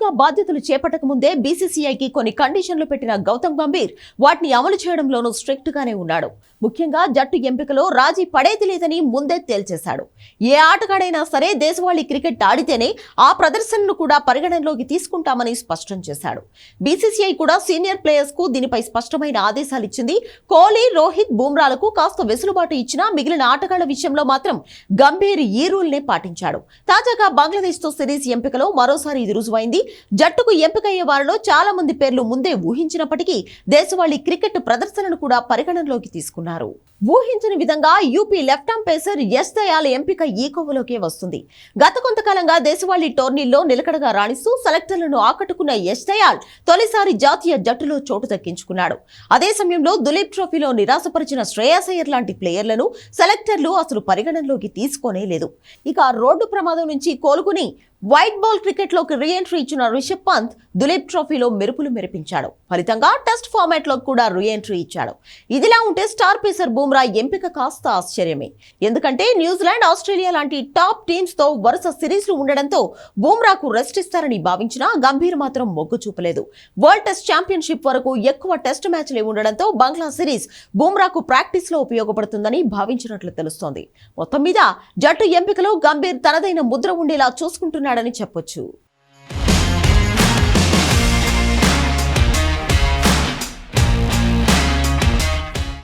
కోచ్గా బాధ్యతలు చేపట్టక ముందే బీసీసీఐకి కొన్ని కండిషన్లు పెట్టిన గౌతమ్ గంభీర్ వాటిని అమలు చేయడంలోనూ స్ట్రిక్ట్ గానే ఉన్నాడు. ముఖ్యంగా జట్టు ఎంపికలో రాజీ పడేది లేదని ముందే తేల్చేశాడు. ఏ ఆటగాడైనా సరే దేశవాళీ క్రికెట్ ఆడితేనే ఆ ప్రదర్శనను కూడా పరిగణనలోకి తీసుకుంటామని స్పష్టం చేశాడు. బీసీసీఐ కూడా సీనియర్ ప్లేయర్స్కు దీనిపై స్పష్టమైన ఆదేశాలు ఇచ్చింది. కోహ్లీ రోహిత్ బూమ్రాలకు కాస్త వెసులుబాటు ఇచ్చినా మిగిలిన ఆటగాళ్ళ విషయంలో మాత్రం గంభీర్ ఈ రూల్నే పాటించాడు. తాజాగా బంగ్లాదేశ్తో సిరీస్ ఎంపికలో మరోసారి ఇది రుజువైంది. జట్టుకు ఎంపికయ్యే వారిలో చాలా మంది పేర్లు ముందే ఊహించినప్పటికీ దేశవాళీ క్రికెట్ ప్రదర్శనను కూడా పరిగణనలోకి తీసుకున్నారు. ఊహించని విధంగా UP left arm pacer S Dayal ఎంపిక ఈ కోవలోకే వస్తుంది. గత కొంతకాలంగా దేశవాళీ టోర్నీల్లో నిలకడగా రాణిస్తూ సెలెక్టర్లను ఆకట్టుకున్న యశ్ దయాల్ తొలిసారి జాతీయ జట్టులో చోటు దక్కించుకున్నాడు. అదే సమయంలో దులీప్ ట్రోఫీలో నిరాశపరిచిన శ్రేయాసయ్యర్ లాంటి ప్లేయర్లను సెలెక్టర్లు అసలు పరిగణనలోకి తీసుకోనే లేదు. ఇక రోడ్డు ప్రమాదం నుంచి కోలుకుని వైట్ బాల్ క్రికెట్లోకి రీ ఎంట్రీ ఇచ్చిన రిషబ్ పంత్ దులీప్ ట్రోఫీలో మెరుపులు మెరిపించాడు. ఫలితంగా టెస్ట్ ఫార్మాట్లో కూడా రీ ఎంట్రీ ఇచ్చాడు. ఇదిలా ఉంటే స్టార్ పేసర్ బూమ్రా ఎంపిక కాస్త ఆశ్చర్యమే. ఎందుకంటే న్యూజిలాండ్ ఆస్ట్రేలియా లాంటి టాప్ టీమ్స్తో వరుస సిరీస్లు ఉండడంతో బూమ్రాకు రెస్ట్ ఇస్తారని భావించినా గంభీర్ మాత్రం మొగ్గు చూపలేదు. వరల్డ్ టెస్ట్ ఛాంపియన్షిప్ వరకు ఎక్కువ టెస్ట్ మ్యాచ్లే ఉండడంతో బంగ్లా సిరీస్ బూమ్రాకు ప్రాక్టీస్లో ఉపయోగపడుతుందని భావించినట్లు తెలుస్తోంది. మొత్తం మీద జట్టు ఎంపికలో గంభీర్ తనదైన ముద్ర ఉండేలా ఉన్నాడని చెప్పొచ్చు.